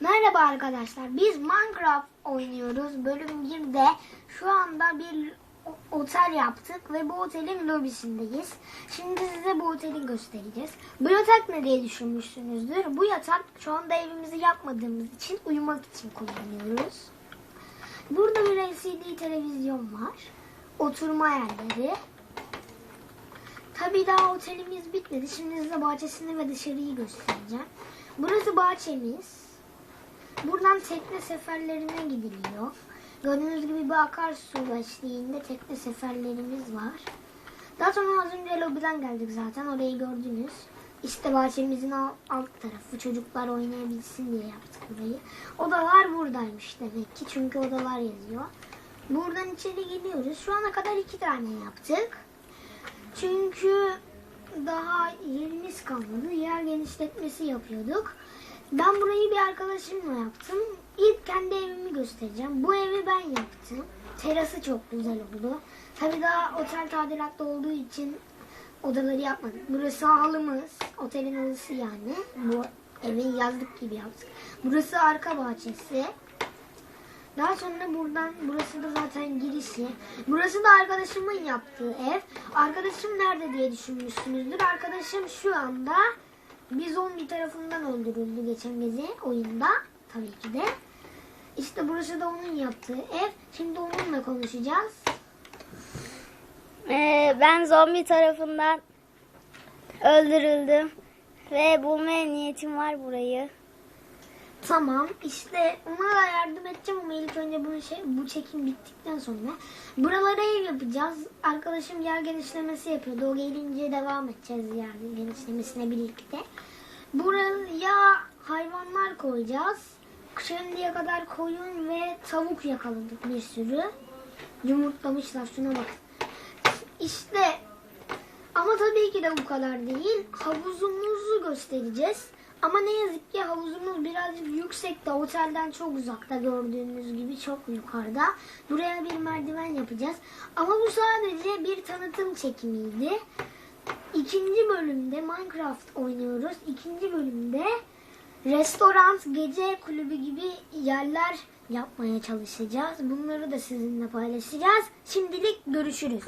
Merhaba arkadaşlar. Biz Minecraft oynuyoruz. Bölüm 1'de şu anda bir otel yaptık ve bu otelin lobisindeyiz. Şimdi size bu oteli göstereceğiz. Bu yatak ne diye düşünmüşsünüzdür. Bu yatak şu anda evimizi yapmadığımız için uyumak için kullanıyoruz. Burada bir LCD televizyon var. Oturma yerleri. Tabii daha otelimiz bitmedi. Şimdi size bahçesini ve dışarıyı göstereceğim. Burası bahçemiz. Buradan tekne seferlerine gidiliyor. Gördüğünüz gibi bir akarsu eşliğinde tekne seferlerimiz var. Daha sonra az önce lobiden geldik zaten. Orayı gördünüz. İşte bahçemizin alt, tarafı. Çocuklar oynayabilsin diye yaptık burayı. Odalar buradaymış demek ki. Çünkü odalar yazıyor. Buradan içeri gidiyoruz. Şu ana kadar iki tane yaptık. Çünkü daha yerimiz kalmadı. Yer genişletmesi yapıyorduk. Ben bir arkadaşımla yaptım. İlk kendi evimi göstereceğim. Bu evi ben yaptım. Terası çok güzel oldu. Tabii daha otel tadilatta olduğu için odaları yapmadık. Burası halımız. Otelin halısı yani. Bu evi yazlık gibi yaptık. Burası arka bahçesi. Daha sonra buradan, burası da zaten girişi. Burası da arkadaşımın yaptığı ev. Arkadaşım nerede diye düşünmüşsünüzdür. Arkadaşım şu anda bir zombi tarafından öldürüldü geçen gece oyunda. Tabii ki de. İşte burası da onun yaptığı ev. Şimdi onunla konuşacağız. Ee, ben zombi tarafından öldürüldüm ve bulmaya niyetim var burayı. Tamam işte ona da yardım edeceğim ama ilk önce bu, şey, bu çekim bittikten sonra buralara ev yapacağız. Arkadaşım yer genişlemesi yapıyordu. O gelince devam edeceğiz yer genişlemesine birlikte. Buraya hayvanlar koyacağız. Şimdiye kadar koyun ve tavuk yakaladık bir sürü. Yumurtlamışlar şuna bak. İşte ama tabii ki de bu kadar değil. Havuzumuzu göstereceğiz. Ama ne yazık ki havuzumuz birazcık yüksekte. Otelden çok uzakta gördüğünüz gibi çok yukarıda. Buraya bir merdiven yapacağız. Ama bu sadece bir tanıtım çekimiydi. İkinci bölümde Minecraft oynuyoruz. İkinci bölümde restoran, gece kulübü gibi yerler yapmaya çalışacağız. Bunları da sizinle paylaşacağız. Şimdilik görüşürüz.